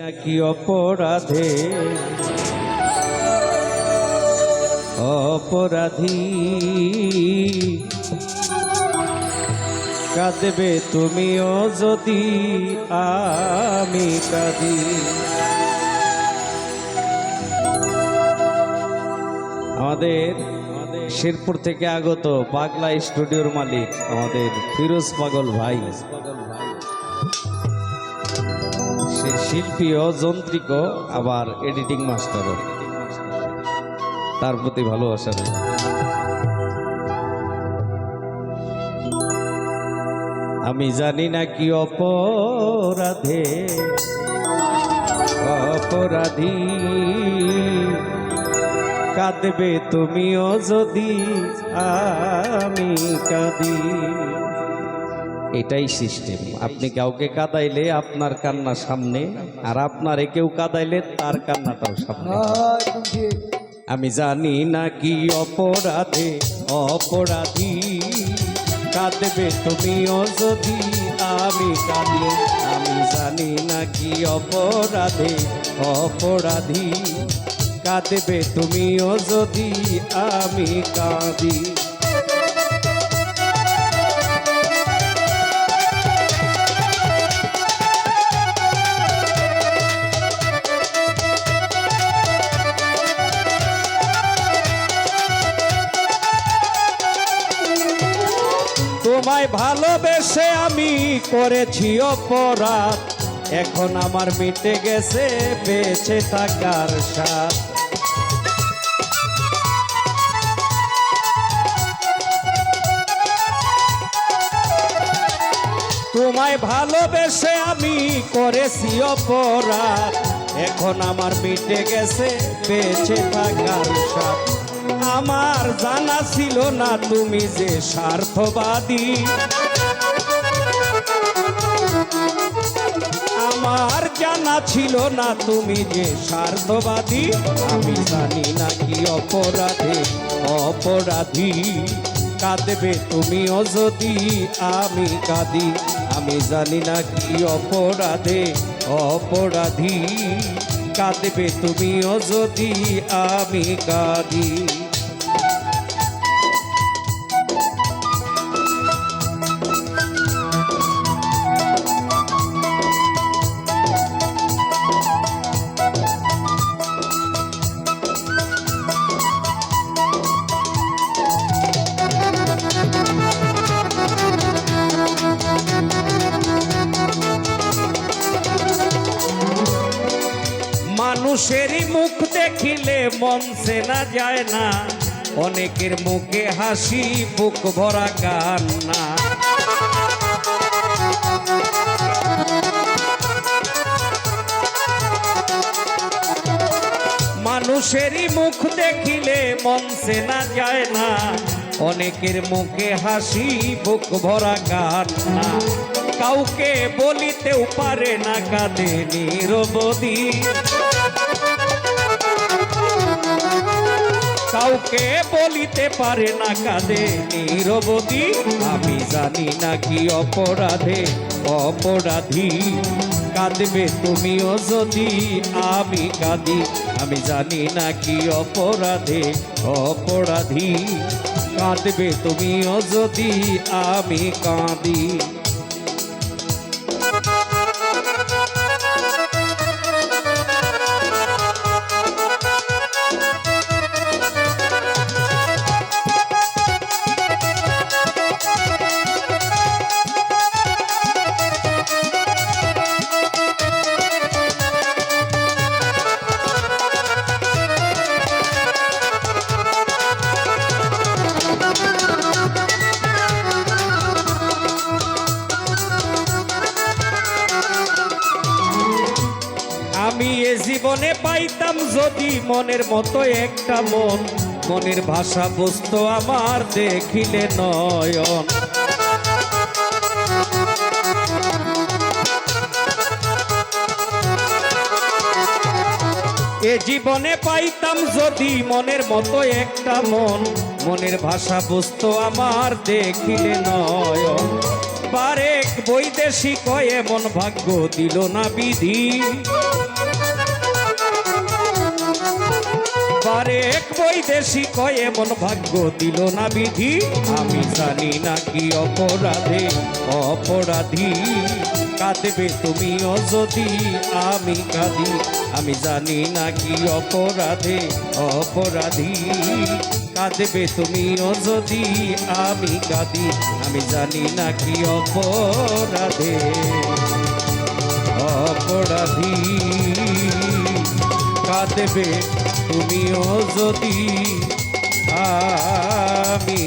নাকি অপরাধে? অপরাধী। কাঁদবে তুমিও যদি আমি কাঁদি। আমাদের শেরপুর থেকে আগত পাগলা স্টুডিওর মালিক আমাদের ফিরোজ পাগল ভাই। সে শিল্পীও যন্ত্রিক, আবার এডিটিং মাস্টারও তার প্রতি ভালোবাসা রয়েছে। আমি জানি না কি অপরাধে, অপরাধী। কাঁদবে তুমিও যদি, আমি কাঁদি। এটাই সিস্টেম। আপনি কাউকে কাদাইলে আপনার কান্না সামনে, আর আপনারে কেউ কাদাইলে তার কান্নাটাও সামনে। আমি জানি না কি অপরাধে, অপরাধী। কাঁদবে তুমিও যদি আমি কাঁদি আমি জানি না কি অপরাধে, অপরাধী। কাঁদবে তুমিও যদি আমি কাঁদি। তোমায় ভালোবেসে আমি করেছি অপরাধ। এখন আমার মিটে গেছে, বেঁচে থাকার সাথ তোমায় ভালোবেসে আমি করেছি অপরাধ। এখন আমার মিটে গেছে, বেঁচে থাকার সাথ আমার জানা ছিল না তুমি যে স্বার্থবাদী। আমার জানা ছিল না তুমি যে স্বার্থবাদী। আমি জানি না কি অপরাধে অপরাধী। কাঁদবে তুমিও যদি আমি কাঁদি। আমি জানি না কি অপরাধে অপরাধী। কাঁদবে তুমিও যদি আমি কাঁদি। মানুষেরই মুখ দেখিলে মন সেনা যায় না। অনেকের মুখে হাসি, বুক ভরা কান্না। মানুষেরই মুখ দেখিলে মন সেনা যায় না। অনেকের মুখে হাসি, বুক ভরা কান্না। কাউকে বলিতেও পারে না কাঁদে নিরবধি কাউকে বলিতে পারে না কাঁদে নিরবধি। আমি জানি না কি অপরাধে অপরাধী। কাঁদবে তুমিও যদি আমি কাঁদি। আমি জানি না কি অপরাধে অপরাধী। কাঁদবে তুমিও যদি আমি কাঁদি। এ জীবনে পাইতাম যদি মনের মতো একটা মন। মনের ভাষা বস্তু আমার, দেখিলে নয়ন। এ জীবনে পাইতাম যদি মনের মতো একটা মন। মনের ভাষা বস্তু আমার, দেখিলে নয়ন। বারেক বৈদেশিক এমন ভাগ্য দিল না বিধি। এক বৈদেশি কয় এমন ভাগ্য দিল না বিধি। আমি জানি না কি অপরাধে অপরাধী। কাঁদবে তুমিও যদি আমি কাঁদি। আমি জানি না কি অপরাধে অপরাধী। কাঁদবে তুমিও যদি আমি কাঁদি। আমি জানি না কি অপরাধে অপরাধী। কাঁদবে তুমিও যদি আমি